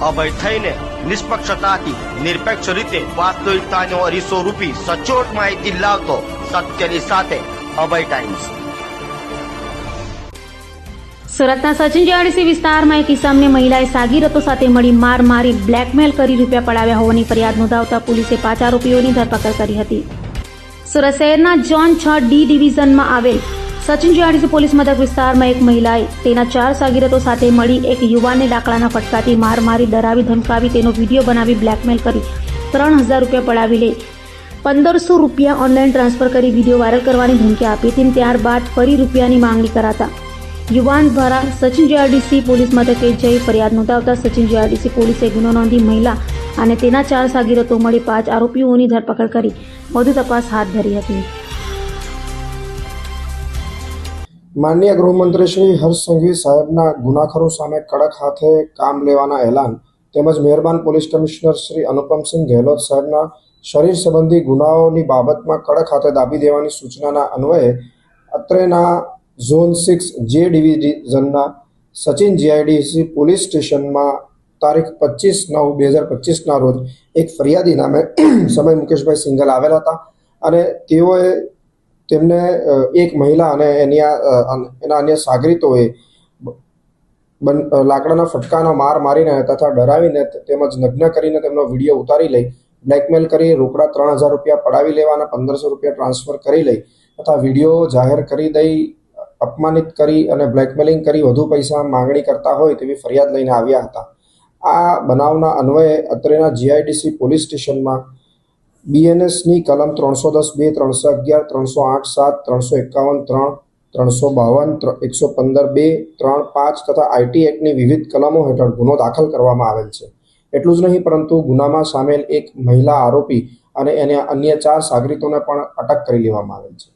અભય થઈને નિષ્પક્ષતાથી, નિરપેક્ષ રીતે વાસ્તવિકતાનો અરીસો રૂપી સચોટ માહિતી લાવતો સત્યની સાથે અભય ટાઈમ્સ સુરતના સચિન જીઆરડીસી વિસ્તારમાં એક ઇસામને મહિલાએ સાગીરતો સાથે મળી માર મારી બ્લેકમેલ કરી રૂપિયા પડાવ્યા હોવાની ફરિયાદ નોંધાવતા પોલીસે પાંચ આરોપીઓની ધરપકડ કરી હતી. સુરત શહેરના જોન છ ડી ડિવિઝનમાં આવેલ સચિન જીઆરડીસી પોલીસ મથક વિસ્તારમાં એક મહિલાએ તેના ચાર સાગીરતો સાથે મળી એક યુવાનને લાકડાના ફટકાથી માર મારી ડરાવી ધમકાવી તેનો વીડિયો બનાવી બ્લેકમેલ કરી ત્રણ હજાર રૂપિયા પડાવી લઈ પંદરસો રૂપિયા ઓનલાઈન ટ્રાન્સફર કરી વીડિયો વાયરલ કરવાની ધમકી આપી હતી ત્યારબાદ ફરી રૂપિયાની માંગણી કરાતા. યુવાન દ્વારા સચિન જીઆરડીસી પોલીસ મથકે જઈ ફરિયાદ નોંધાવતા સચિન જીઆરડીસી પોલીસે ગુનો નોંધી મહિલા અને તેના ચાર સાગીરતો મળી પાંચ આરોપીઓની ધરપકડ કરી. વધુ તપાસ હાથ ધરી હતી. માનનીય ગૃહમંત્રી શ્રી હર્ષ સંઘવી સાહેબના ગુનાખરો સામે કડક હાથે કામ લેવાના એલાન તેમજ મહેરબાન પોલીસ કમિશનર શ્રી અનુપમસિંહ ગેહલોત સાહેબના શરીર સંબંધી ગુનાઓની બાબતમાં કડક હાથે દાબી દેવાની સૂચનાના અન્વયે અત્રેના ઝોન સિક્સ જે ડિવિઝનના સચિન જીઆઈડીસી પોલીસ સ્ટેશનમાં તારીખ પચીસ નવ બે હજાર પચીસના રોજ એક ફરિયાદી નામે સમય મુકેશભાઈ સિંગલ આવેલા હતા અને તેઓએ તેમને એક મહિલા અને એની એના અન્ય સાગરીતોએ લાકડાના ફટકાનો માર મારીને તથા ડરાવીને તેમજ નગ્ન કરીને તેમનો વીડિયો ઉતારી લઈ, બ્લેકમેલ કરી, રોકડા ત્રણ હજાર રૂપિયા પડાવી લેવાના, પંદરસો રૂપિયા ટ્રાન્સફર કરી લઈ, તથા વીડિયો જાહેર કરી દઈ, અપમાનિત કરી અને બ્લેકમેલિંગ કરી, વધુ પૈસા માંગણી કરતા હોય તેવી ફરિયાદ લઈને આવ્યા હતા. આ બનાવના અન્વયે અત્રેના જીઆઈડીસી પોલીસ સ્ટેશનમાં બીએનએસની કલમ ત્રણસો દસ, બે ત્રણસો અગિયાર, ત્રણસો આઠ, સાત, ત્રણસો એકાવન, ત્રણ, ત્રણસો બાવન એકસો પંદર, બે, ત્રણ, પાંચ તથા આઈટી એક્ટની વિવિધ કલમો હેઠળ ગુનો દાખલ કરવામાં આવેલ છે. એટલું જ નહીં, પરંતુ ગુનામાં સામેલ એક મહિલા આરોપી અને એને અન્ય ચાર સાગરીતોને પણ અટક કરી લેવામાં આવેલ છે.